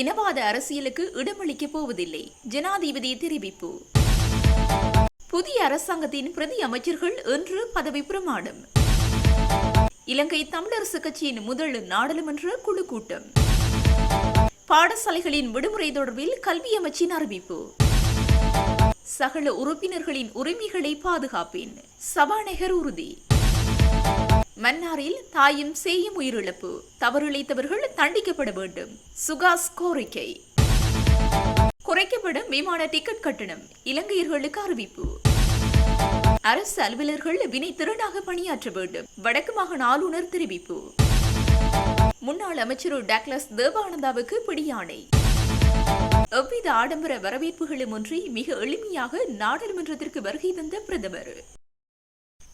இனவாத அரசியலுக்கு இடமளிக்கப் போவதில்லை. ஜனாதிபதி தெரிவிப்பு. புதிய அரசாங்கத்தின் பிரதி அமைச்சர்கள் இன்று பதவி பிரமாணம். இலங்கை தமிழரசு கட்சியின் முதல் நாடாளுமன்ற குழு கூட்டம். பாடசாலைகளின் விடுமுறை தொடர்பில் கல்வி அமைச்சின் அறிவிப்பு. சகல உறுப்பினர்களின் உரிமைகளை பாதுகாப்பேன். சபாநகர் உறுதி. மன்னாரில் தாயும் சேயும் உயிரிழப்பு. தவறிழைத்தவர்கள் தண்டிக்கப்பட வேண்டும். சுகாஸ் கோரிக்கை. குறைக்கப்படும் விமான டிக்கெட் கட்டணம். இலங்கையர்களுக்கு அறிவிப்பு. அரசு அலுவலர்கள் வினை திறனாக பணியாற்ற வேண்டும். வடக்கு மாகாண ஆளுநர் தெரிவிப்பு. முன்னாள் அமைச்சர் டாக்லஸ் தேவானந்தாவுக்கு பிடியாணை. எவ்வித ஆடம்பர வரவேற்புகளும் ஒன்றி மிக எளிமையாக நாடாளுமன்றத்திற்கு வருகை தந்த பிரதமர்.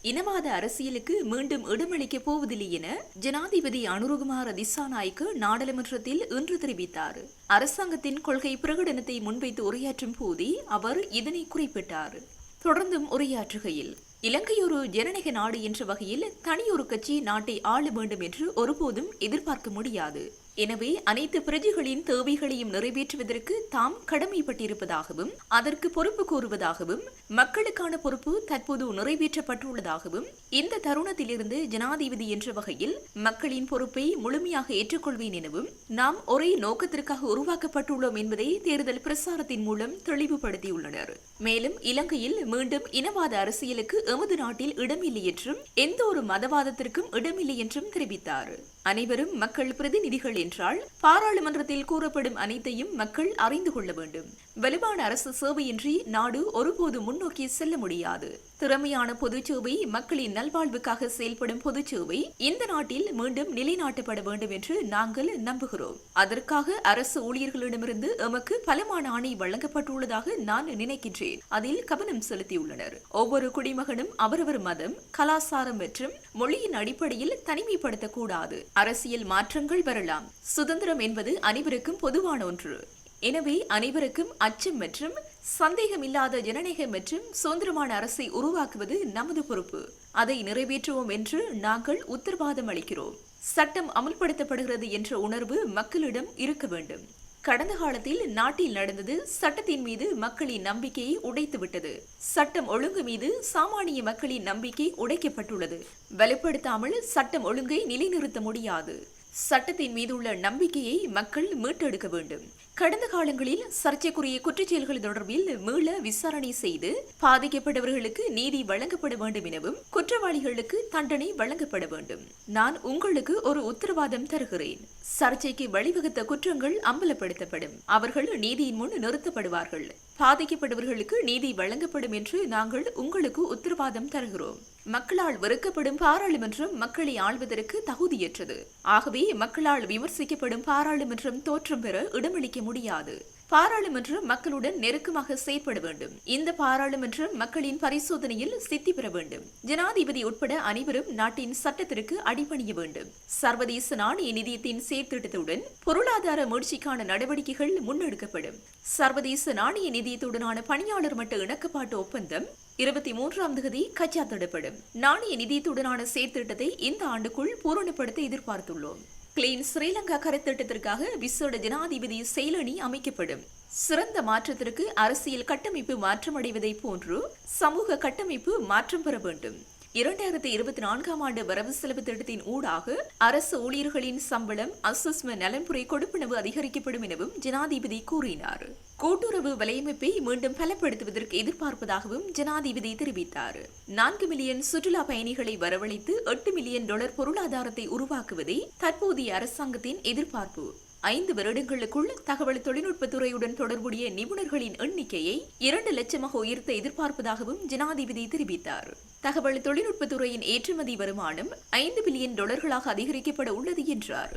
இனவாத அரசியலுக்கு மீண்டும் இடமளிக்கப் போவதில்லை என ஜனாதிபதி அனுருகுமார திசாநாயக்க நாடாளுமன்றத்தில் இன்று தெரிவித்தார். அரசாங்கத்தின் கொள்கை பிரகடனத்தை முன்வைத்து உரையாற்றும் போதே அவர் இதனை குறிப்பிட்டார். தொடர்ந்தும் உரையாற்றுகையில் இலங்கை ஒரு ஜனநாயக நாடு என்ற வகையில் தனியொரு கட்சி நாட்டை ஆள வேண்டும் என்று ஒருபோதும் எதிர்பார்க்க முடியாது. எனவே அனைத்து பிரஜைகளின் தேவைகளையும் நிறைவேற்றுவதற்கு தாம் கடமைப்பட்டிருப்பதாகவும் அதற்கு பொறுப்பு கூறுவதாகவும் மக்களுக்கான பொறுப்பு தற்போது நிறைவேற்றப்பட்டுள்ளதாகவும் இந்த தருணத்திலிருந்து ஜனாதிபதி என்ற வகையில் மக்களின் பொறுப்பை முழுமையாக ஏற்றுக்கொள்வேன் எனவும் நாம் ஒரே நோக்கத்திற்காக உருவாக்கப்பட்டுள்ளோம் என்பதை தேர்தல் பிரசாரத்தின் மூலம் தெளிவுபடுத்தியுள்ளனர். மேலும் இலங்கையில் மீண்டும் இனவாத அரசியலுக்கு எமது நாட்டில் இடமில்லை என்றும் எந்த ஒரு மதவாதத்திற்கும் இடமில்லை என்றும் தெரிவித்தார். அனைவரும் மக்கள் பிரதிநிதிகள் என்றால் பாராளுமன்றத்தில் கூறப்படும் அனைத்தையும் மக்கள் அறிந்து கொள்ள வேண்டும். வலுவான அரசு சேவையின்றி நாடு ஒருபோது முன்னோக்கி செல்ல முடியாது. திறமையான பொதுச்சேவை மக்களின் நல்வாழ்வுக்காக செயல்படும் பொதுச்சேவை இந்த நாட்டில் மீண்டும் நிலைநாட்டப்பட வேண்டும் என்று நாங்கள் நம்புகிறோம். அதற்காக அரசு ஊழியர்களிடமிருந்து எமக்கு பலமான ஆணை வழங்கப்பட்டுள்ளதாக நான் நினைக்கின்றேன். அதில் கவனம் செலுத்தியுள்ளனர். ஒவ்வொரு குடிமகனும் அவரவர் மதம் கலாசாரம் மற்றும் மொழியின் அடிப்படையில் தனிமைப்படுத்தக்கூடாது. அரசியல் மாற்றங்கள் வரலாம். சுதந்திரம் என்பது அனைவருக்கும் பொதுவான ஒன்று. எனவே அனைவருக்கும் அச்சம் மற்றும் சந்தேகமில்லாத ஜனநாயகம் மற்றும் சுதந்திரமான அரசை உருவாக்குவது நமது பொறுப்பு. அதை நிறைவேற்றுவோம் என்று நாங்கள் உத்தரவாதம் அளிக்கிறோம். சட்டம் அமல்படுத்தப்படுகிறது என்ற உணர்வு மக்களிடம் இருக்க வேண்டும். கடந்த காலத்தில் நாட்டில் நடந்தது சட்டத்தின் மீது மக்களின் நம்பிக்கையை உடைத்துவிட்டது. சட்டம் ஒழுங்கு மீது சாமானிய மக்களின் நம்பிக்கை உடைக்கப்பட்டுள்ளது. வலுப்படுத்தாமல் சட்டம் ஒழுங்கை நிலைநிறுத்த முடியாது. சட்டத்தின் மீதுள்ள நம்பிக்கையை மக்கள் மீட்டெடுக்க வேண்டும். கடந்த காலங்களில் சர்ச்சைக்குரிய குற்றச்செயல்கள் தொடர்பில் மீள விசாரணை செய்து பாதிக்கப்பட்டவர்களுக்கு நீதி வழங்கப்பட வேண்டும் எனவும் குற்றவாளிகளுக்கு தண்டனை வழங்கப்பட வேண்டும். நான் உங்களுக்கு ஒரு உத்தரவாதம் தருகிறேன். சர்ச்சைக்கு வழிவகுத்த குற்றங்கள் அம்பலப்படுத்தப்படும். அவர்கள் நீதியின் முன் நிறுத்தப்படுவார்கள். பாதிக்கப்பட்டவர்களுக்கு நீதி வழங்கப்படும் என்று நாங்கள் உங்களுக்கு உத்தரவாதம் தருகிறோம். மக்களால் வெறுக்கப்படும் பாராளுமன்றம் மக்களை ஆள்வதற்கு தகுதியற்றது. ஆகவே மக்களால் விமர்சிக்கப்படும் பாராளுமன்றம் தோற்றம் பெற இடமளிக்க முடியாது. பாராளுமன்றம் மக்களுடன் நெருக்கமாக செயற்பட வேண்டும். இந்த பாராளுமன்றம் மக்களின் பரிசோதனையில் சித்தி பெற வேண்டும். ஜனாதிபதி உட்பட அனைவரும் நாட்டின் சட்டத்திற்கு அடிபணிய வேண்டும். சர்வதேச நாணய நிதியத்தின் சேர்த்திட்டத்துடன் பொருளாதார முயற்சிக்கான நடவடிக்கைகள் முன்னெடுக்கப்படும். சர்வதேச நாணய நிதியத்துடனான பணியாளர் மட்ட இணக்கப்பாட்டு ஒப்பந்தம் இருபத்தி மூன்றாம் தேதி கச்சாத்திடப்படும். நாணய நிதியத்துடனான சேர்த்திட்டத்தை இந்த ஆண்டுக்குள் பூரணப்படுத்த எதிர்பார்த்துள்ளோம். கிளீன் ஸ்ரீலங்கா கருத்திட்டத்திற்காக விசேட ஜனாதிபதி செயலணி அமைக்கப்படும். சிறந்த மாற்றத்திற்கு அரசியல் கட்டமைப்பு மாற்றமடைவதை போன்று சமூக கட்டமைப்பு மாற்றம் பெற வேண்டும். இரண்டாயிரத்தி இருபத்தி நான்காம் ஆண்டு வரவு செலவு திட்டத்தின் ஊடாக அரசு ஊழியர்களின் சம்பளம் அசஸ்ம நலன்புரை கொடுப்பனவு அதிகரிக்கப்படும் எனவும் ஜனாதிபதி கூறினார். கூட்டுறவு வலையமைப்பை மீண்டும் பலப்படுத்துவதற்கு எதிர்பார்ப்பதாகவும் ஜனாதிபதி தெரிவித்தார். நான்கு மில்லியன் சுற்றுலா பயணிகளை வரவழைத்து எட்டு மில்லியன் டாலர் பொருளாதாரத்தை உருவாக்குவதே தற்போதைய அரசாங்கத்தின் எதிர்பார்ப்பு. ஐந்து வருடங்களுக்குள் தகவல் தொழில்நுட்பத் துறையுடன் தொடர்புடைய நிபுணர்களின் எண்ணிக்கையை இரண்டு லட்சமாக உயர்த்த எதிர்பார்ப்பதாகவும் ஜனாதிபதி தெரிவித்தார். தகவல் தொழில்நுட்பத் துறையின் ஏற்றுமதி வருமானம் ஐந்து பில்லியன் டாலர்களாக அதிகரிக்கப்பட உள்ளது என்றார்.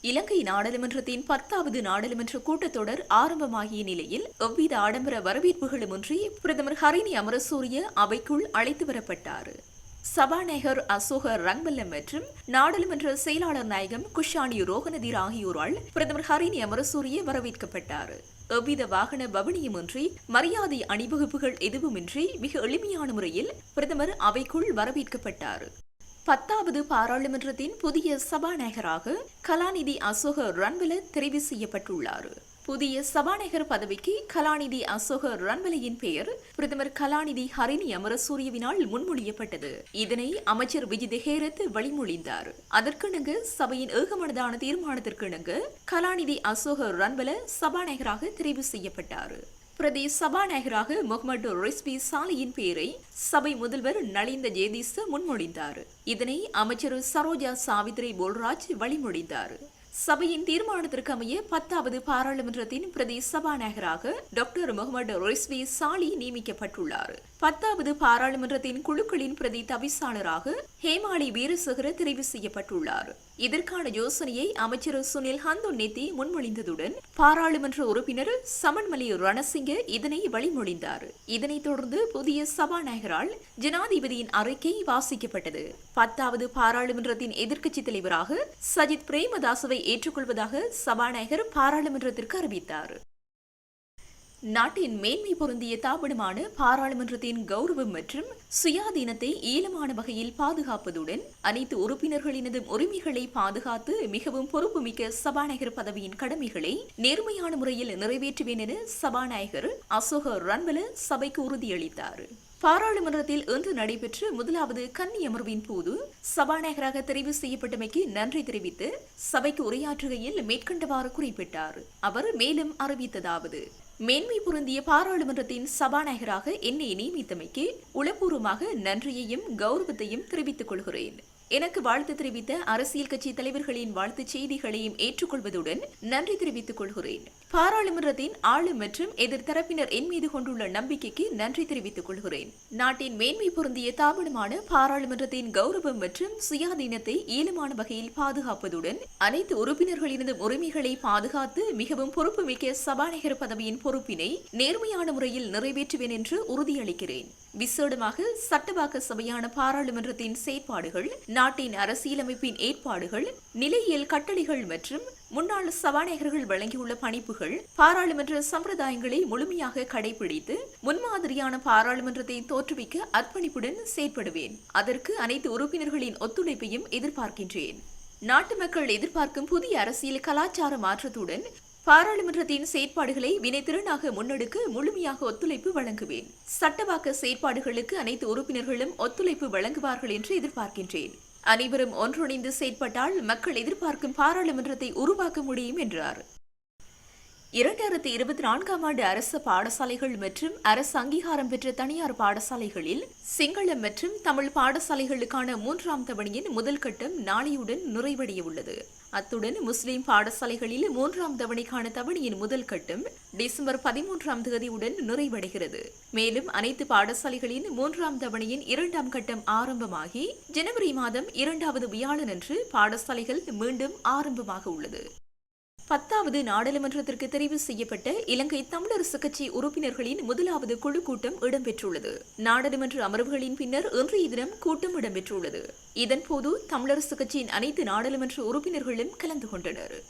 இலங்கை நாடாளுமன்றத்தின் பத்தாவது நாடாளுமன்ற கூட்டத்தொடர் ஆரம்பமாகிய நிலையில் எவ்வித ஆடம்பர வரவேற்புகளுமின்றி பிரதமர் ஹரிணி அமரசூரிய அவைக்குள் அழைத்து வரப்பட்டார். சபாநாயகர் அசோக ரங்பல்லம் மற்றும் நாடாளுமன்ற செயலாளர் நாயகம் குஷானி ரோகநதீர் ஆகியோரால் பிரதமர் ஹரிணி அமரசூரிய வரவேற்கப்பட்டார். எவ்வித வாகன பவனியுமின்றி மரியாதை அணிவகுப்புகள் எதுவுமின்றி மிக எளிமையான முறையில் பிரதமர் அவைக்குள் வரவேற்கப்பட்டார். பத்தாவது பாராளுமன்றத்தின் புதிய சபாநாயகராக கலாநிதி அசோக ரன்வல தெரிவு செய்யப்பட்டுள்ளார். புதிய சபாநாயகர் பதவிக்கு கலாநிதி அசோக ரன்வலையின் பெயர். பிரதமர் கலாநிதி ஹரிணி அமரசூரியவினால் முன்மொழியப்பட்டது. இதனை அமைச்சர் விஜய் தெஹேரத் வழிமொழிந்தார். அதற்கிணங்க சபையின் ஏகமனதான தீர்மானத்திற்கிணங்க கலாநிதி அசோக ரன்வல சபாநாயகராக தெரிவு செய்யப்பட்டார். பிரதி சபாநாயகராக முகமது ரிஸ்பி சாலியின் பெயரை சபை முதல்வர் நலிந்த ஜேதிஸ் முன்மொழிந்தார். இதனை அமைச்சர் சரோஜா சாவித்ரி போல்ராஜ் வழிமொழிந்தார். சபையின் தீர்மானத்திற்கு அமைய பத்தாவது பாராளுமன்றத்தின் பிரதி சபாநாயகராக டாக்டர் முகமது ரொய்ஸ்வி சாலி நியமிக்கப்பட்டுள்ளார். பத்தாவது பாராளுமன்றத்தின் குழுக்களின் பிரதி தவிசாளராக ஹேமாளி வீரசேகர தெரிவு செய்யப்பட்டுள்ளார். இதற்கான யோசனையை அமைச்சர் சுனில் ஹந்தோநெத்தி முன்மொழிந்ததுடன் பாராளுமன்ற உறுப்பினர் சமன்மலி ரணசிங்க இதனை வழிமொழிந்தார். இதனைத் தொடர்ந்து புதிய சபாநாயகரால் ஜனாதிபதியின் அறிக்கை வாசிக்கப்பட்டது. பத்தாவது பாராளுமன்றத்தின் எதிர்க்கட்சி தலைவராக சஜித் பிரேமதாசவை ஏற்றுக்கொள்வதாக சபாநாயகர் பாராளுமன்றத்திற்கு அறிவித்தார். நாட்டின் மேன்மை பொருந்திய தாபனமான பாராளுமன்றத்தின் கௌரவம் மற்றும் சுயாதீனத்தை ஈழமான வகையில் பாதுகாப்பதுடன் அனைத்து உறுப்பினர்களினது உரிமைகளை பாதுகாத்து மிகவும் பொறுப்புமிக்க சபாநாயகர் பதவியின் கடமைகளை நேர்மையான முறையில் நிறைவேற்றுவேன் என சபாநாயகர் அசோக ரன்வல சபைக்கு உறுதியளித்தார். பாராளுமன்றத்தில் இன்று நடைபெற்ற முதலாவது கன்னி அமர்வின் போது சபாநாயகராக தெரிவு செய்யப்பட்டமைக்கு நன்றி தெரிவித்து சபைக்கு உரையாற்றுகையில் மேற்கண்டவாறு குறிப்பிட்டார். அவர் மேலும் அறிவித்ததாவது மேன்மை பொருந்திய பாராளுமன்றத்தின் சபாநாயகராக என்னை நியமித்தமைக்கு உளப்பூர்வமாக நன்றியையும் கௌரவத்தையும் தெரிவித்துக் கொள்கிறேன். எனக்கு வாழ்த்து தெரிவித்த அரசியல் கட்சி தலைவர்களின் வாழ்த்துச் செய்திகளையும் ஏற்றுக்கொள்வதுடன் நன்றி தெரிவித்துக் கொள்கிறேன். பாராளுமன்றத்தின் ஆளும் மற்றும் எதிர்த்தரப்பினர் என் மீது கொண்டுள்ள நம்பிக்கைக்கு நன்றி தெரிவித்துக் கொள்கிறேன். நாட்டின் மேன்மை பொருந்திய தாபனமான பாராளுமன்றத்தின் கௌரவம் மற்றும் சுயாதீனத்தை ஈழமான வகையில் பாதுகாப்பதுடன் அனைத்து உறுப்பினர்களினதும் உரிமைகளை பாதுகாத்து மிகவும் பொறுப்புமிக்க சபாநாயகர் பதவியின் பொறுப்பினை நேர்மையான முறையில் நிறைவேற்றுவேன் என்று உறுதியளிக்கிறேன். விசேடமாக சட்டவாக்க சபையான பாராளுமன்றத்தின் செயற்பாடுகள் நாட்டின் அரசியலமைப்பின் ஏற்பாடுகள் நிலையியல் கட்டளைகள் மற்றும் முன்னாள் சபாநாயகர்கள் வழங்கியுள்ள பணிப்புகள் பாராளுமன்ற சம்பிரதாயங்களை முழுமையாக கடைபிடித்து முன்மாதிரியான பாராளுமன்றத்தை தோற்றுவிக்க அர்ப்பணிப்புடன் செயற்படுவேன். அதற்கு அனைத்து உறுப்பினர்களின் ஒத்துழைப்பையும் எதிர்பார்க்கின்றேன். நாட்டு மக்கள் எதிர்பார்க்கும் புதிய அரசியல் கலாச்சார மாற்றத்துடன் பாராளுமன்றத்தின் செயற்பாடுகளை வினைத்திறனாக முன்னெடுக்க முழுமையாக ஒத்துழைப்பு வழங்குவேன். சட்டவாக்க செயற்பாடுகளுக்கு அனைத்து உறுப்பினர்களும் ஒத்துழைப்பு வழங்குவார்கள் என்று எதிர்பார்க்கின்றேன். அனைவரும் ஒன்றிணைந்து செயற்பட்டால் மக்கள் எதிர்பார்க்கும் பாராளுமன்றத்தை உருவாக்க முடியும் என்றார். இரண்டாயிரத்தி இருபத்தி நான்காம் ஆண்டு அரசு பாடசாலைகள் மற்றும் அரசு அங்கீகாரம் பெற்ற தனியார் பாடசாலைகளில் சிங்களம் மற்றும் தமிழ் பாடசாலைகளுக்கான மூன்றாம் தவணையின் முதல் கட்டம் நாளையுடன் நிறைவடைய உள்ளது அத்துடன் முஸ்லிம் பாடசாலைகளில் மூன்றாம் தவணைக்கான தவணையின் முதல் கட்டம் டிசம்பர் பதிமூன்றாம் தேதியுடன் நிறைவடைகிறது. மேலும் அனைத்து பாடசாலைகளின் மூன்றாம் தவணையின் இரண்டாம் கட்டம் ஆரம்பமாகி ஜனவரி மாதம் இரண்டாவது வியாழனன்று பாடசாலைகள் மீண்டும் ஆரம்பமாக உள்ளது. பத்தாவது நாடாளுமன்றத்திற்கு தெரிவு செய்யப்பட்ட இலங்கை தமிழரசு கட்சி உறுப்பினர்களின் முதலாவது குழு கூட்டம் இடம்பெற்றுள்ளது. நாடாளுமன்ற அமர்வுகளின் பின்னர் இன்றைய தினம் கூட்டம் இடம்பெற்றுள்ளது. இதன்போது தமிழரசு கட்சியின் அனைத்து நாடாளுமன்ற உறுப்பினர்களும் கலந்து கொண்டனர்.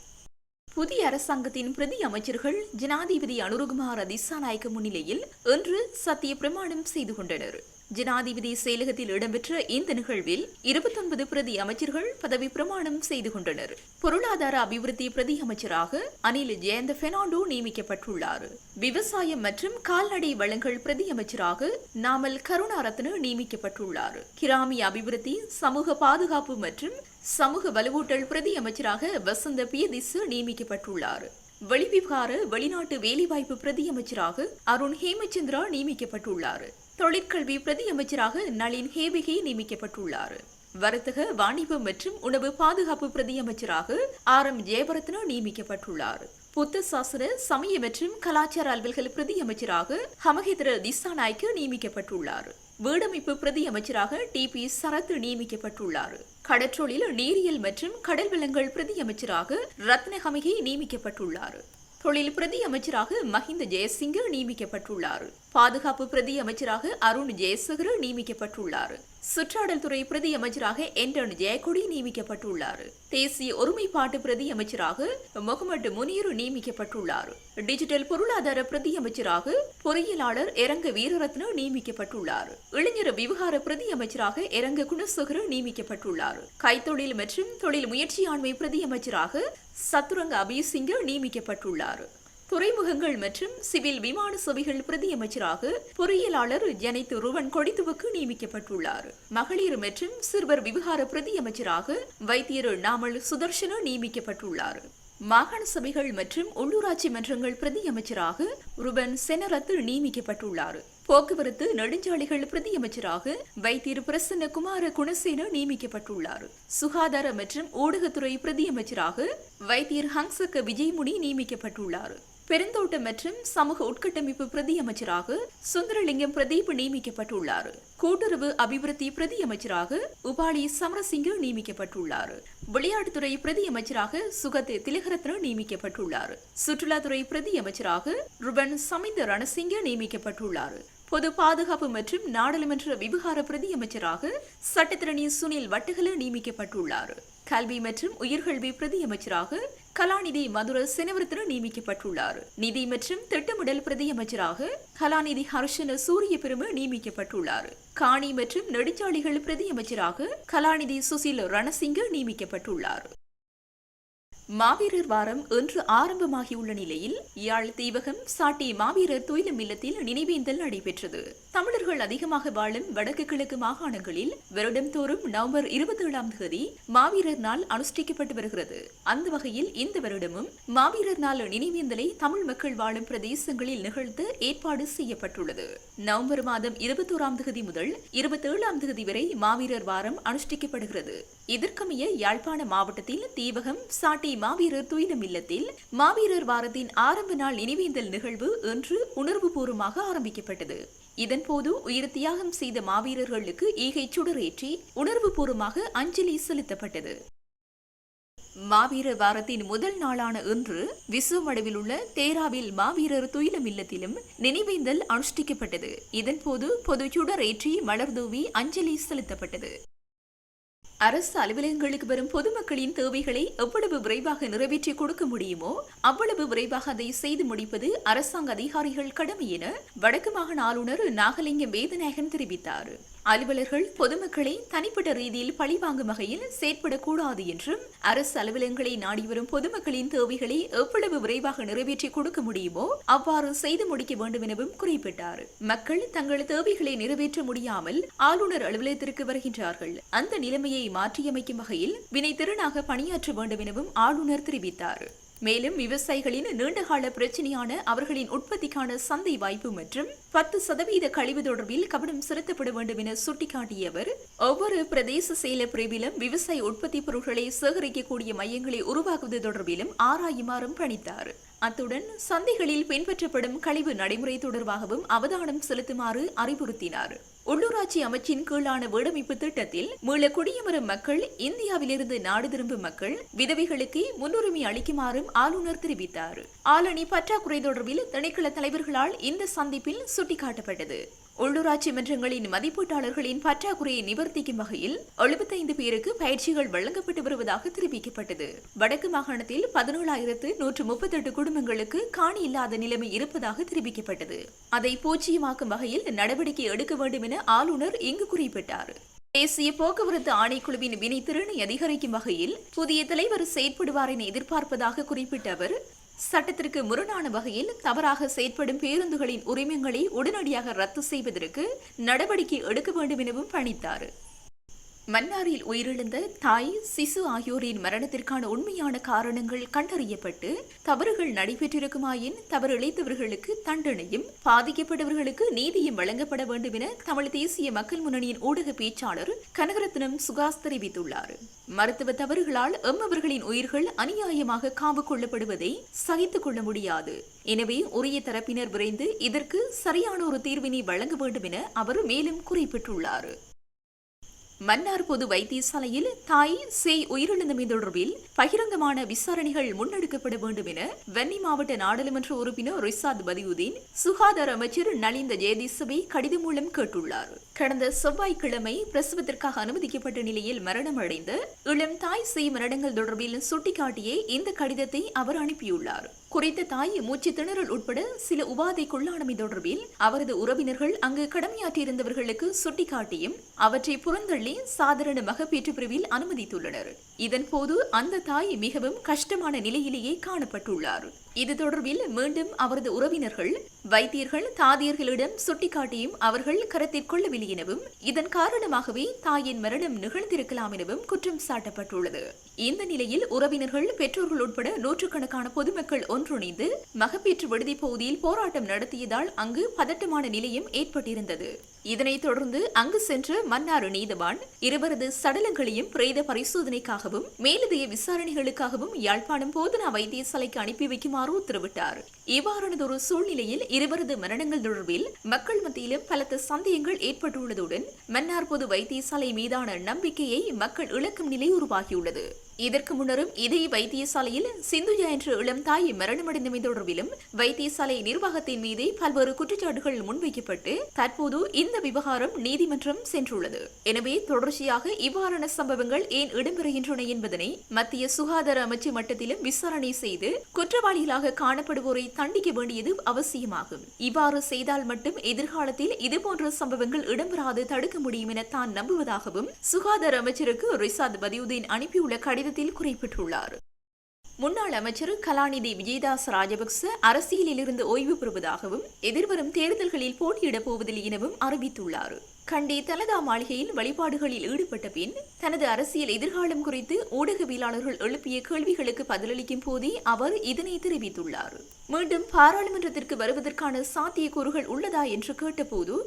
புதிய அரசாங்கத்தின் பிரதி அமைச்சர்கள் ஜனாதிபதி அனுருகுமார் திசாநாயக்க முன்னிலையில் இன்று சத்திய பிரமாணம் செய்து கொண்டனர். ஜனாதிபதி செயலகத்தில் இடம்பெற்ற இந்த நிகழ்வில் இருபத்தொன்பது பிரதி அமைச்சர்கள் பதவி பிரமாணம் செய்து கொண்டனர். பொருளாதார அபிவிருத்தி பிரதி அமைச்சராக அனில் ஜெயந்த பெர்னாண்டோ நியமிக்கப்பட்டுள்ளார். விவசாயம் மற்றும் கால்நடை வளங்கள் பிரதி அமைச்சராக நாமல் கருணாரத்ன நியமிக்கப்பட்டுள்ளார். கிராமிய அபிவிருத்தி சமூக பாதுகாப்பு மற்றும் சமூக வலுவூட்டல் பிரதி அமைச்சராக வசந்த பியதிசு நியமிக்கப்பட்டுள்ளார். வெளிவிவகார வெளிநாட்டு வேலைவாய்ப்பு பிரதி அமைச்சராக அருண் ஹேமச்சந்திரா நியமிக்கப்பட்டுள்ளார். தொழிற்கல்வி பிரதியமைச்சராக நளின் ஹேபிகே நியமிக்கப்பட்டுள்ளார். வர்த்தக வாணிபம் மற்றும் உணவு பாதுகாப்பு பிரதியமைச்சராக ஆர். எம். ஜெயபரத்னா நியமிக்கப்பட்டுள்ளார். புத்த சாசன சமய மற்றும் கலாச்சார அலுவல்கள் பிரதியமைச்சராக அமைச்சராக திசா திசாநாய்க்கு நியமிக்கப்பட்டுள்ளார். வீடமைப்பு பிரதி அமைச்சராக டி. பி. சரத் நியமிக்கப்பட்டுள்ளார். கடற்றொழில் நீரியல் மற்றும் கடல் வளங்கள் பிரதியமைச்சராக ரத்னஹமிகை நியமிக்கப்பட்டுள்ளார். தொழில் பிரதி அமைச்சராக மஹிந்த ஜெயசிங்க நியமிக்கப்பட்டுள்ளார். பாதுகாப்பு பிரதி அமைச்சராக அருண் ஜெயசகர நியமிக்கப்பட்டுள்ளார். சுற்றாடல் துறை பிரதி அமைச்சராக என்டன் ஜெயக்கொடி நியமிக்கப்பட்டுள்ளார். தேசிய ஒருமைப்பாட்டு பிரதி அமைச்சராக முகமது முனீர் நியமிக்கப்பட்டுள்ளார். டிஜிட்டல் பொருளாதார பிரதி அமைச்சராக பொறியியலாளர் இரங்க வீரரத்ன நியமிக்கப்பட்டுள்ளார். இளைஞர் விவகார பிரதி அமைச்சராக இரங்க குணசுகர நியமிக்கப்பட்டுள்ளார். கைத்தொழில் மற்றும் தொழில் முயற்சியாண்மை பிரதி அமைச்சராக சத்துரங்க அபிசிங்க நியமிக்கப்பட்டுள்ளார். துறைமுகங்கள் மற்றும் சிவில் விமான சேவைகள் பிரதியமைச்சராக பொறியியலாளர் ஜனித் ருவன் கொடித்துவுக்கு நியமிக்கப்பட்டுள்ளார். மகளிர் மற்றும் சிறுவர் விவகார பிரதியமைச்சராக வைத்தியர் நாமல் சுதர்ஷன நியமிக்கப்பட்டுள்ளார். மாகாண சபைகள் மற்றும் உள்ளூராட்சி மன்றங்கள் பிரதியமைச்சராக ருபன் செனரத்து நியமிக்கப்பட்டுள்ளார். போக்குவரத்து நெடுஞ்சாலைகள் பிரதியமைச்சராக வைத்தியர் பிரசன்ன குமார குணசேன நியமிக்கப்பட்டுள்ளார். சுகாதார மற்றும் ஊடகத்துறை பிரதியமைச்சராக வைத்தியர் ஹங்சக்க விஜயமுனி நியமிக்கப்பட்டுள்ளார். பெருந்தோட்டம் மற்றும் சமூக உட்கட்டமைப்பு பிரதி அமைச்சராக சுந்தரலிங்கம் பிரதீப் நியமிக்கப்பட்டுள்ளார். கூட்டுறவு அபிவிருத்தி பிரதி அமைச்சராக உபாலி சமரசிங்க நியமிக்கப்பட்டுள்ளார். விளையாட்டுத்துறை பிரதி அமைச்சராக சுகத் திலகரத்ன நியமிக்கப்பட்டுள்ளார். சுற்றுலாத்துறை பிரதி அமைச்சராக ருபன் சமிந்த ரணசிங்க நியமிக்கப்பட்டுள்ளார். பொது பாதுகாப்பு மற்றும் நாடாளுமன்ற விவகார பிரதி அமைச்சராக சட்டத்திரணி சுனில் வட்டகல நியமிக்கப்பட்டுள்ளார். கல்வி மற்றும் உயர்கல்வி பிரதி அமைச்சராக கலாநிதி மதுர செனவரத்தின நியமிக்கப்பட்டுள்ளார். நிதி மற்றும் திட்டமிடல் பிரதி அமைச்சராக கலாநிதி ஹர்ஷன சூரிய பெரும நியமிக்கப்பட்டுள்ளார். காணி மற்றும் நெடுஞ்சாலைகள் பிரதி அமைச்சராக கலாநிதி சுசில் ரணசிங்க நியமிக்கப்பட்டுள்ளார். மாவீரர் வாரம் இன்று ஆரம்பமாகியுள்ள நிலையில் யாழ் தீவகம் சாட்டி மாவீரர் துயிலும் இல்லத்தில் நினைவேந்தல் நடைபெற்றது. தமிழர்கள் அதிகமாக வாழும் வடக்கு கிழக்கு மாகாணங்களில் வருடம்தோறும் நவம்பர் இருபத்தி ஏழாம் தேதி மாவீரர் நாள் அனுஷ்டிக்கப்பட்டு வருகிறது. அந்த வகையில் இந்த வருடமும் மாவீரர் நாள் நினைவேந்தலை தமிழ் மக்கள் வாழும் பிரதேசங்களில் நிகழ்த்த ஏற்பாடு செய்யப்பட்டுள்ளது. நவம்பர் மாதம் இருபத்தோராம் தேதி முதல் இருபத்தி ஏழாம் தேதி வரை மாவீரர் வாரம் அனுஷ்டிக்கப்படுகிறது. இதற்கமைய யாழ்ப்பாண மாவட்டத்தில் தீவகம் சாட்டி மாவீரர் துயிலும் இல்லத்தில் மாவீரர் வாரத்தின் ஆரம்ப நாள் நினைவேந்தல் நிகழ்வு இன்று உணர்வுபூர்வமாக ஆரம்பிக்கப்பட்டது. இதன்போது உயிர் தியாகம் செய்த மாவீரர்களுக்கு ஈகை சுடரேற்றி உணர்வுபூர்வமாக அஞ்சலி செலுத்தப்பட்டது. மாவீர வாரத்தின் முதல் நாளான இன்று விசுவமடுவில் உள்ள தேராவில் மாவீரர் துயிலம் இல்லத்திலும் நினைவேந்தல் அனுஷ்டிக்கப்பட்டது. இதன்போது பொது சுடரேற்றி மலர்தூவி அஞ்சலி செலுத்தப்பட்டது. அரசு அலுவலகங்களுக்கு வரும் பொதுமக்களின் தேவைகளை எவ்வளவு விரைவாக நிறைவேற்றி கொடுக்க முடியுமோ அவ்வளவு விரைவாக அதை செய்து முடிப்பது அரசாங்க அதிகாரிகள் கடமை என வடக்கு மாகாண ஆளுநர் நாகலிங்கம் வேதநாயகன் தெரிவித்தார். அலுவலர்கள் பொதுமக்களை தனிப்பட்ட ரீதியில் பழிவாங்கும் வகையில் செயற்படக்கூடாது என்றும் அரசு அலுவலகங்களை நாடி வரும் பொதுமக்களின் தேவைகளை எவ்வளவு விரைவாக நிறைவேற்றி கொடுக்க முடியுமோ அவ்வாறு செய்து முடிக்க வேண்டும் எனவும் குறிப்பிட்டார். மக்கள் தங்கள் தேவைகளை நிறைவேற்ற முடியாமல் ஆளுநர் அலுவலகத்திற்கு வருகின்றார்கள். அந்த நிலைமையை மாற்றியமைக்கும் வகையில் வினைத்திறனாக பணியாற்ற வேண்டும் எனவும் ஆளுநர் தெரிவித்தார். மேலும் விவசாயிகளின் நீண்டகால பிரச்சினையான அவர்களின் உற்பத்திக்கான சந்தை வாய்ப்பு மற்றும் பத்து சதவீத கழிவு தொடர்பில் கவனம் செலுத்தப்பட வேண்டும் என சுட்டிக்காட்டிய அவர் ஒவ்வொரு பிரதேச செயல பிரிவிலும் விவசாய உற்பத்தி பொருட்களை சேகரிக்கக்கூடிய மையங்களை உருவாக்குவது தொடர்பிலும் ஆராயுமாறும் பணித்தார். அத்துடன் சந்தைகளில் பின்பற்றப்படும் கழிவு நடைமுறை தொடர்பாகவும் அவதானம் செலுத்துமாறு அறிவுறுத்தினார். உள்ளூராட்சி அமைச்சின் கீழான வீடமைப்பு திட்டத்தில் மீள குடியமரும் மக்கள் இந்தியாவிலிருந்து நாடு திரும்பும் மக்கள் விதவைகளுக்கு முன்னுரிமை அளிக்குமாறும் ஆளுநர் தெரிவித்தார். ஆலணி பற்றாக்குறை தொடர்பில் திணைக்கள தலைவர்களால் இந்த சந்திப்பில் சுட்டிக்காட்டப்பட்டது. உள்ளூராட்சி மன்றங்களின் மதிப்பீட்டாளர்களின் பற்றாக்குறையை நிவர்த்திக்கும் வகையில் எழுபத்தைந்து பேருக்கு பயிற்சிகள் வழங்கப்பட்டு வருவதாக தெரிவிக்கப்பட்டது. வடக்கு மாகாணத்தில் பதினோழாயிரத்து நூற்று முப்பத்தெட்டு குடும்பங்களுக்கு காணி இல்லாத நிலைமை இருப்பதாக தெரிவிக்கப்பட்டது. அதை பூச்சியமாக்கும் வகையில் நடவடிக்கை எடுக்க வேண்டும் என ஆளுநர் இங்கு குறிப்பிட்டார். தேசிய போக்குவரத்து ஆணைக்குழுவின் வினைத்திறனை அதிகரிக்கும் வகையில் புதிய தலைவர் செயற்படுவார் என எதிர்பார்ப்பதாக குறிப்பிட்ட அவர் சட்டத்திற்கு முரணான வகையில் தவறாக செயற்படும் பேருந்துகளின் உரிமங்களை உடனடியாக ரத்து செய்வதற்கு நடவடிக்கை எடுக்க வேண்டும் எனவும் பணித்தார். மன்னாரில் உயிரிழந்த தாய் சிசு ஆகியோரின் மரணத்திற்கான உண்மையான காரணங்கள் கண்டறியப்பட்டு தவறுகள் நடைபெற்றிருக்குமாயின் தவறு இழைத்தவர்களுக்கு தண்டனையும் பாதிக்கப்பட்டவர்களுக்கு நீதியும் வழங்கப்பட வேண்டும் என தமிழ் தேசிய மக்கள் முன்னணியின் ஊடக பேச்சாளர் கனகரத்னம் சுகாஸ் தெரிவித்துள்ளார். மருத்துவ தவறுகளால் எம்மவர்களின் உயிர்கள் அநியாயமாக காவு கொள்ளப்படுவதை சகித்துக் கொள்ள முடியாது. எனவே உரிய தரப்பினர் விரைந்து இதற்கு சரியான ஒரு தீர்வினை வழங்க வேண்டும் என அவர் மேலும் குறிப்பிட்டுள்ளார். மன்னார் பொது வைத்தியசாலையில் தாய் சேய் உயிரிழந்தமை தொடர்பில் பகிரங்கமான விசாரணைகள் முன்னெடுக்கப்பட வேண்டும் என வன்னி மாவட்ட நாடாளுமன்ற உறுப்பினர் ரிசாத் பதியுதீன் சுகாதார அமைச்சர் நலிந்த ஜெயதீசவை கடிதம் மூலம் கேட்டுள்ளார். கடந்த செவ்வாய்க்கிழமை பிரசவத்திற்காக அனுமதிக்கப்பட்ட நிலையில் மரணம் அடைந்த இளம் தாய் சேய் மரணங்கள் தொடர்பில் சுட்டிக்காட்டியே இந்த கடிதத்தை அவர் அனுப்பியுள்ளார். குறித்த தாய் மூச்சு திணறல் உட்பட சில உபாதைக்குள்ளானமை தொடர்பில் அவரது உறவினர்கள் அங்கு கடமையாற்றியிருந்தவர்களுக்கு சுட்டிக்காட்டியும் அவற்றை புறந்தள்ளி சாதாரண மகப்பேற்று பிரிவில் அனுமதித்துள்ளனர் இதன்போது அந்த தாய் மிகவும் கஷ்டமான நிலையிலேயே காணப்பட்டுள்ளார். இது தொடர்பில் மீண்டும் அவரது உறவினர்கள் வைத்தியர்கள் தாதியர்களிடம் சுட்டிக்காட்டியும் அவர்கள் கருத்தில் கொள்ளவில்லை எனவும் இதன் காரணமாகவே தாயின் மரணம் நிகழ்ந்திருக்கலாம் எனவும் குற்றம் சாட்டப்பட்டுள்ளது. இந்த நிலையில் உறவினர்கள் பெற்றோர்கள் உட்பட நூற்றுக்கணக்கான பொதுமக்கள் ஒன்றிணைந்து மகப்பேற்று விடுதி பகுதியில் போராட்டம் நடத்தியதால் அங்கு பதட்டமான நிலையும் ஏற்பட்டிருந்தது. இதனைத் தொடர்ந்து அங்கு சென்ற மன்னார் நீதவான் இருவரது சடலங்களையும் பிரேத பரிசோதனைக்காகவும் மேலதிக விசாரணைகளுக்காகவும் யாழ்ப்பாணம் போதனா வைத்தியசாலைக்கு அனுப்பி வைக்குமாறு உத்தரவிட்டார். இவ்வாறானதொரு சூழ்நிலையில் இருவரது மரணங்கள் தொடர்பில் மக்கள் மத்தியிலும் பலத்த சந்தேகங்கள் ஏற்பட்டுள்ளதுடன் மன்னார் பொது வைத்தியசாலை மீதான நம்பிக்கையை மக்கள் இழக்கும் நிலை உருவாகியுள்ளது. இதற்கு முன்னரும் இதே வைத்தியசாலையில் சிந்துஜா என்ற இளம் தாய் மரணமடைந்தமை தொடர்பிலும் வைத்தியசாலை நிர்வாகத்தின் மீதே பல்வேறு குற்றச்சாட்டுகள் முன்வைக்கப்பட்டு தற்போது இந்த விவகாரம் நீதிமன்றம் சென்றுள்ளது. எனவே தொடர்ச்சியாக இவ்வாறான சம்பவங்கள் ஏன் இடம்பெறுகின்றன என்பதனை மத்திய சுகாதார அமைச்சு மட்டத்திலும் விசாரணை செய்து குற்றவாளிகளாக காணப்படுவோரை தண்டிக்க வேண்டியது அவசியமாகும். இவ்வாறு செய்தால் மட்டும் எதிர்காலத்தில் இதுபோன்ற சம்பவங்கள் இடம்பெறாது தடுக்க முடியும் என தான் நம்புவதாகவும் சுகாதார அமைச்சருக்கு ரிசாத் பதியுதீன் அனுப்பியுள்ள கடிதத்தில் குறிப்பிட்டுள்ளார். முன்னாள் அமைச்சர் கலாநிதி விஜயதாஸ் ராஜபக்ச அரசியலிலிருந்து ஓய்வு பெறுவதாகவும் எதிர்வரும் தேர்தல்களில் போட்டியிடப் போவதில்லை எனவும் அறிவித்துள்ளார். கண்டி தலதா மாளிகையில் வழிபாடுகளில் ஈடுபட்ட பின் தனது அரசியல் எதிர்காலம் குறித்து ஊடகவியலாளர்கள் எழுப்பிய கேள்விகளுக்கு பதிலளிக்கும் போதே அவர் இதனை தெரிவித்துள்ளார். மீண்டும் பாராளுமன்றத்திற்கு வருவதற்கான சாத்தியக்கூறுகள் உள்ளதா என்று கேட்டபோது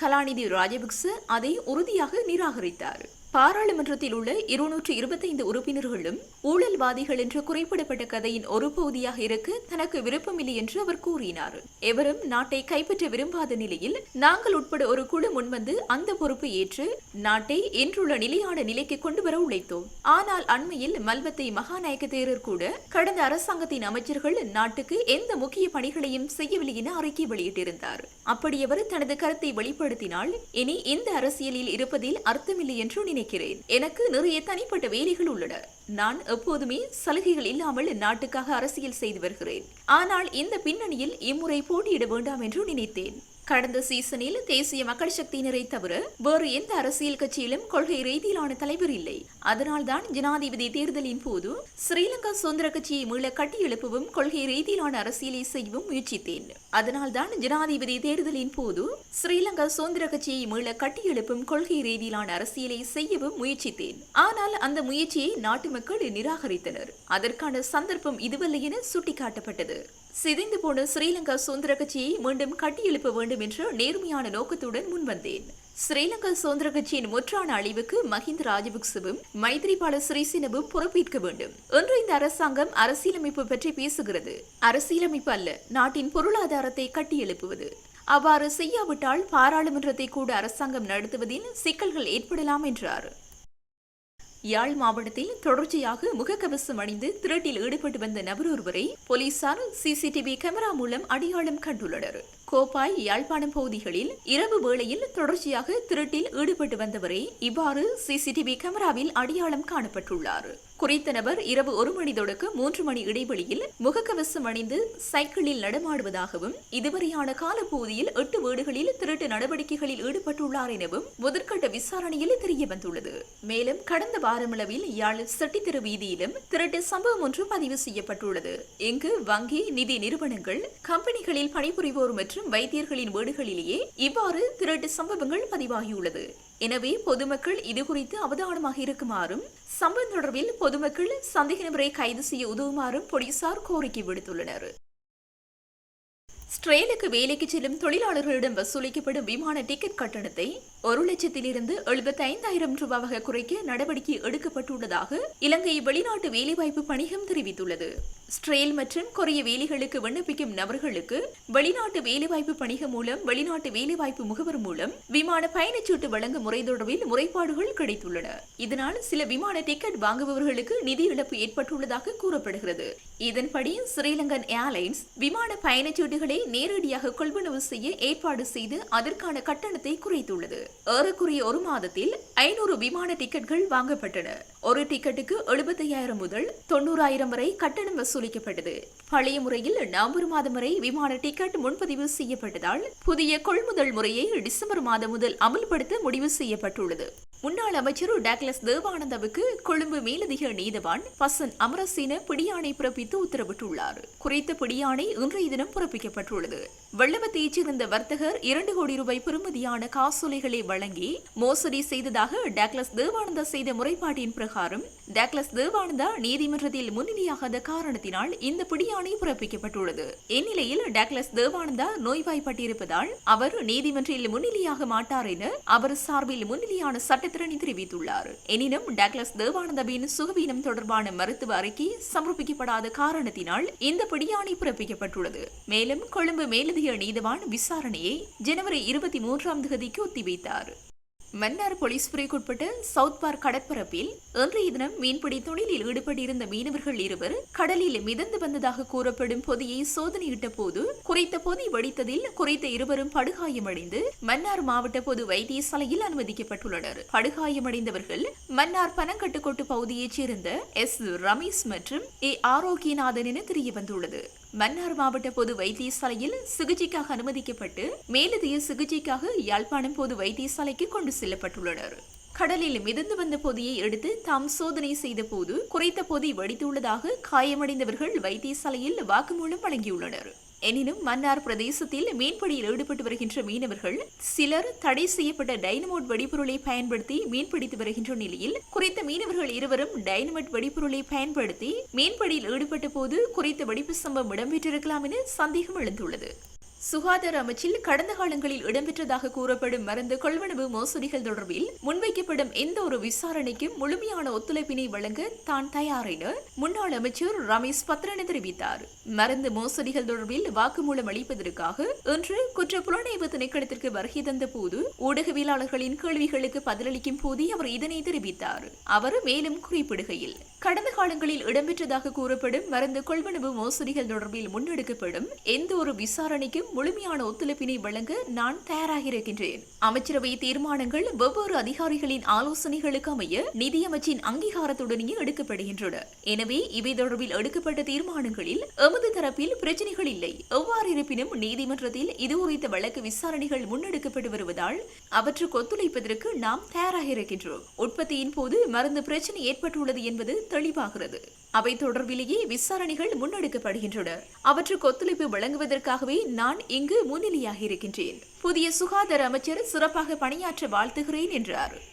கலாநிதி ராஜபக்ச அதை உறுதியாக நிராகரித்தார். பாராளுமன்றத்தில் உள்ள இருநூற்று இருபத்தைந்து உறுப்பினர்களும் ஊழல்வாதிகள் என்று குறிப்பிடப்பட்ட கதையின் ஒரு பகுதியாக இருக்க தனக்கு விருப்பமில்லை என்று அவர் கூறினார். எவரும் நாட்டை கைப்பற்ற விரும்பாத நிலையில் நாங்கள் உட்பட ஒரு குழு முன்வந்து அந்த பொறுப்பை ஏற்று நாட்டை இன்றுள்ள நிலையான நிலைக்கு கொண்டு வர உழைத்தோம். ஆனால் அண்மையில் மல்வத்தை மகாநாயக்க தேரர் கூட கடந்த அரசாங்கத்தின் அமைச்சர்கள் நாட்டுக்கு எந்த முக்கிய பணிகளையும் செய்யவில்லை என அறிக்கை வெளியிட்டிருந்தார். அப்படி அவர் தனது கருத்தை வெளிப்படுத்தினால் இனி இந்த அரசியலில் இருப்பதில் அர்த்தமில்லை என்று நினைக்கிறேன் எனக்கு நிறைய தனிப்பட்ட வேலைகள் உள்ளன. நான் எப்போதுமே சலுகைகள் இல்லாமல் நாட்டுக்காக அரசியல் செய்து வருகிறேன். ஆனால் இந்த பின்னணியில் இம்முறை போட்டியிட வேண்டாம் என்று நினைத்தேன். கடந்த சீசனில் தேசிய மக்கள் சக்தியினரை தவிர வேறு எந்த அரசியல் கட்சியிலும் கொள்கை ரீதியிலான தலைவர் இல்லை. அதனால்தான் ஜனாதிபதி தேர்தலின் போது ஸ்ரீலங்கா சுதந்திர கட்சியை மீள கட்டியெழுப்பவும் கொள்கை ரீதியிலான அரசியலை செய்யவும் முயற்சித்தேன். அதனால்தான் ஜனாதிபதி தேர்தலின் போது ஸ்ரீலங்கா சுதந்திர கட்சியை மீள கட்டியெழுப்பும் கொள்கை ரீதியிலான அரசியலை செய்யவும் முயற்சித்தேன். ஆனால் அந்த முயற்சியை நாட்டு மக்கள் நிராகரித்தனர். அதற்கான சந்தர்ப்பம் இதுவல்ல என சுட்டிக்காட்டப்பட்டது. சிதைந்து போன ஸ்ரீலங்கா சுதந்திர கட்சியை மீண்டும் கட்டியெழுப்ப வேண்டும் என்ற நேர்மையான நோக்கத்துடன் முன்வந்தேன். ஸ்ரீலங்கா சுதந்திர கட்சியின் முற்றான அழிவுக்கு மஹிந்த ராஜபக்சவும் மைத்ரிபால சிறிசேனவும் பொறுப்பேற்க வேண்டும். இன்று இந்த அரசாங்கம் அரசியலமைப்பு பற்றி பேசுகிறது. அரசியலமைப்பு அல்ல நாட்டின் பொருளாதாரத்தை கட்டியெழுப்புவது. அவ்வாறு செய்யாவிட்டால் பாராளுமன்றத்தை கூட அரசாங்கம் நடத்துவதில் சிக்கல்கள் ஏற்படலாம் என்றார். யாழ் மாவட்டத்தில் தொடர்ச்சியாக முகக்கவசம் அணிந்து திருட்டில் ஈடுபட்டு வந்த நபர் ஒருவரை போலீசார் சிசிடிவி கேமரா மூலம் அடையாளம் கண்டுள்ளனர். கோப்பாய் யாழ்ப்பாணம் பகுதிகளில் இரவு வேளையில் தொடர்ச்சியாக திருட்டில் ஈடுபட்டு வந்தவரை இவ்வாறு சிசிடிவி கேமராவில் அடையாளம் காணப்பட்டுள்ளார். குறித்த நபர் இரவு ஒரு மணி தொடக்க மூன்று மணி இடைவெளியில் முகக்கவசம் அணிந்து சைக்கிளில் நடமாடுவதாகவும் இதுவரையான காலப்பகுதியில் எட்டு வீடுகளில் திருட்டு நடவடிக்கைகளில் ஈடுபட்டுள்ளார் எனவும் முதற்கட்ட விசாரணையில் தெரிய வந்துள்ளது மேலும் கடந்த வாரமளவில் யாழ் செட்டித்திரு வீதியிலும் திருட்டு சம்பவம் ஒன்று பதிவு செய்யப்பட்டுள்ளது. இங்கு வங்கி நிதி நிறுவனங்கள் கம்பெனிகளில் பணிபுரிவோர் மற்றும் வைத்தியர்களின் வீடுகளிலேயே இவ்வாறு திருட்டு சம்பவங்கள் பதிவாகியுள்ளது. எனவே பொதுமக்கள் இது குறித்து அவதானமாக இருக்குமாறும் சம்பவம் தொடர்பில் பொதுமக்கள் சந்தேக நபரை கைது செய்ய உதவுமாறும் போலீசார் கோரிக்கை விடுத்துள்ளனர். ஸ்ட்ரெயிலுக்கு வேலைக்கு செல்லும் தொழிலாளர்களிடம் வசூலிக்கப்படும் விமான டிக்கெட் கட்டணத்தை ஒரு லட்சத்திலிருந்து எழுபத்தி ஐந்தாயிரம் ரூபாவாக குறைக்க நடவடிக்கை எடுக்கப்பட்டுள்ளதாக இலங்கை வெளிநாட்டு வேலைவாய்ப்பு பணிகம் தெரிவித்துள்ளது. ஸ்ட்ரெயில் மற்றும் கொரிய வேலைகளுக்கு விண்ணப்பிக்கும் நபர்களுக்கு வெளிநாட்டு வேலைவாய்ப்பு பணிக மூலம் வெளிநாட்டு வேலைவாய்ப்பு முகவர் மூலம் விமான பயணச்சீட்டு வழங்கும் முறை தொடர்பில் முறைப்பாடுகள் கிடைத்துள்ளன. இதனால் சில விமான டிக்கெட் வாங்குபவர்களுக்கு நிதி இழப்பு ஏற்பட்டுள்ளதாக கூறப்படுகிறது. இதன்படி ஸ்ரீலங்கன் ஏர்லைன்ஸ் விமான பயணச்சீட்டுகளை நேரடியாக கொள்வனவு செய்ய ஏற்பாடு செய்து அதற்கான கட்டணத்தை குறைத்துள்ளது. ஏறக்குறைய ஒரு மாதத்தில் ஐநூறு விமான டிக்கெட்கள் வாங்கப்பட்டன. ஒரு டிக்கெட்டுக்கு எழுபத்தையாயிரம் முதல் தொண்ணூறாயிரம் வரை கட்டணம் வசூலிக்கப்பட்டது. பழைய முறையில் நவம்பர் மாதம் வரை விமான டிக்கெட் முன்பதிவு செய்யப்பட்டதால் புதிய கொள்முதல் முறையை டிசம்பர் மாதம் முதல் அமல்படுத்த முடிவு செய்யப்பட்டுள்ளது. முன்னாள் அமைச்சர் டாக்லஸ் தேவானந்தாவுக்கு கொழும்பு மேலதிக நீதவான் பசன் அமரசீன பிடியாணை பிறப்பித்து உத்தரவிட்டுள்ளார். குறித்த பிடியாணை இன்றைய தினம் பிறப்பிக்கப்பட்டுள்ளது. வெள்ளவத்தையைச் சேர்ந்த வர்த்தகர் இரண்டு கோடி ரூபாய் பெறுமதியான காசோலைகளை வழங்கி மோசடி செய்ததாக டாக்லஸ் தேவானந்தா செய்த முறைப்பாட்டின் பிரகாரம் டாக்லஸ் தேவானந்தா நீதிமன்றத்தில் முன்னிலையாகாத காரணத்தினால் இந்த பிடியாணை பிறப்பிக்கப்பட்டுள்ளது. இந்நிலையில் டக்ளஸ் தேவானந்தா நோய்வாய்ப்பட்டிருப்பதால் அவர் நீதிமன்றில் முன்னிலையாக மாட்டார் என அவர் சார்பில் முன்னிலையான சட்டத்திறனை தெரிவித்துள்ளார். எனினும் டக்ளஸ் தேவானந்தாவின் சுகவீனம் தொடர்பான மருத்துவ அறிக்கை சமர்ப்பிக்கப்படாத காரணத்தினால் இந்த பிடியாணை பிறப்பிக்கப்பட்டுள்ளது. மேலும் கொழும்பு மேலதிக நீதவான் விசாரணையை ஜனவரி இருபத்தி மூன்றாம் தேதிக்கு ஒத்திவைத்தார். மன்னார் போலீஸ் பிரிவுக்குட்பட்ட சவுத் பார்க் கடற்பரப்பில் இன்றைய தினம் மீன்பிடி தொழிலில் ஈடுபட்டிருந்த மீனவர்கள் இருவர் கடலில் மிதந்து வந்ததாக கூறப்படும் பொதியை சோதனையிட்ட போது குறைத்த பொதி வெடித்ததில் குறைத்த இருவரும் படுகாயமடைந்து மன்னார் மாவட்ட பொது வைத்தியசாலையில் அனுமதிக்கப்பட்டுள்ளனர். படுகாயமடைந்தவர்கள் மன்னார் பனங்கட்டுக்கோட்டு பகுதியைச் சேர்ந்த எஸ் ரமேஷ் மற்றும் ஏ ஆரோக்கியநாதன் என தெரிய வந்துள்ளது மன்னார் மாவட்ட பொது வைத்தியசாலையில் சிகிச்சைக்காக அனுமதிக்கப்பட்டு மேலதிக சிகிச்சைக்காக யாழ்ப்பாணம் பொது வைத்தியசாலைக்கு கொண்டு செல்லப்பட்டுள்ளனர். கடலில் மிதந்து வந்த பொதியை எடுத்து தாம் சோதனை செய்த போது குறைத்த பொதி வடித்துள்ளதாக காயமடைந்தவர்கள் வைத்தியசாலையில் வாக்குமூலம் வழங்கியுள்ளனர். எனினும் மன்னார் பிரதேசத்தில் மீன்பிடியில் ஈடுபட்டு வருகின்ற மீனவர்கள் சிலர் தடை செய்யப்பட்ட டைனமோட் வெடிபொருளை பயன்படுத்தி மீன்பிடித்து வருகின்ற நிலையில் குறித்த மீனவர்கள் இருவரும் டைனமோட் வெடிபொருளை பயன்படுத்தி மீன்பிடியில் ஈடுபட்ட போது குறித்த வெடிப்பு சம்பவம் இடம்பெற்றிருக்கலாம் என சந்தேகம் எழுந்துள்ளது. சுகாதார அமைச்சில் கடந்த காலங்களில் இடம்பெற்றதாக கூறப்படும் மருந்து கொள்வனவு மோசடிகள் தொடர்பில் முன்வைக்கப்படும் எந்த ஒரு விசாரணைக்கும் முழுமையான ஒத்துழைப்பினை வழங்க தான் தயார் என முன்னாள் அமைச்சர் ரமேஷ் பத்ரன தெரிவித்தார். மருந்து மோசடிகள் தொடர்பில் வாக்குமூலம் அளிப்பதற்காக இன்று குற்ற புலனாய்வு திணைக்களத்திற்கு வருகை தந்த போது ஊடகவியலாளர்களின் கேள்விகளுக்கு பதிலளிக்கும் போதே அவர் இதனை தெரிவித்தார். அவர் மேலும் குறிப்பிடுகையில் கடந்த காலங்களில் இடம்பெற்றதாக கூறப்படும் மருந்து கொள்வனவு மோசடிகள் தொடர்பில் முன்னெடுக்கப்படும் எந்த ஒரு விசாரணைக்கும் முழுமையான ஒத்துழைப்பினை வழங்க நான் தயாராக இருக்கின்றேன் அமைச்சரவை தீர்மானங்கள் வெவ்வேறு அதிகாரிகளின் ஆலோசனைகளுக்கு அமைய நிதியமைச்சின் அங்கீகாரத்துடனேயே எடுக்கப்படுகின்றன. எனவே இவை தொடர்பில் எடுக்கப்பட்ட தீர்மானங்களில் எமது தரப்பில் பிரச்சனைகள் இல்லை. எவ்வாறு இருப்பினும் நீதிமன்றத்தில் இது குறித்த வழக்கு விசாரணைகள் முன்னெடுக்கப்பட்டு வருவதால் அவற்றுக்கு ஒத்துழைப்பதற்கு நாம் தயாராக இருக்கின்றோம் உற்பத்தியின் போது மருந்து பிரச்சனை ஏற்பட்டுள்ளது என்பது தெளிவாகிறது. அவை தொடர்பிலேயே விசாரணைகள் முன்னெடுக்கப்படுகின்றன. அவற்றுக்கு ஒத்துழைப்பு வழங்குவதற்காகவே நான் இங்கு முன்னிலையாக இருக்கின்றேன். புதிய சுகாதார அமைச்சர் சிறப்பாக பணியாற்ற வாழ்த்துகிறேன் என்றார்.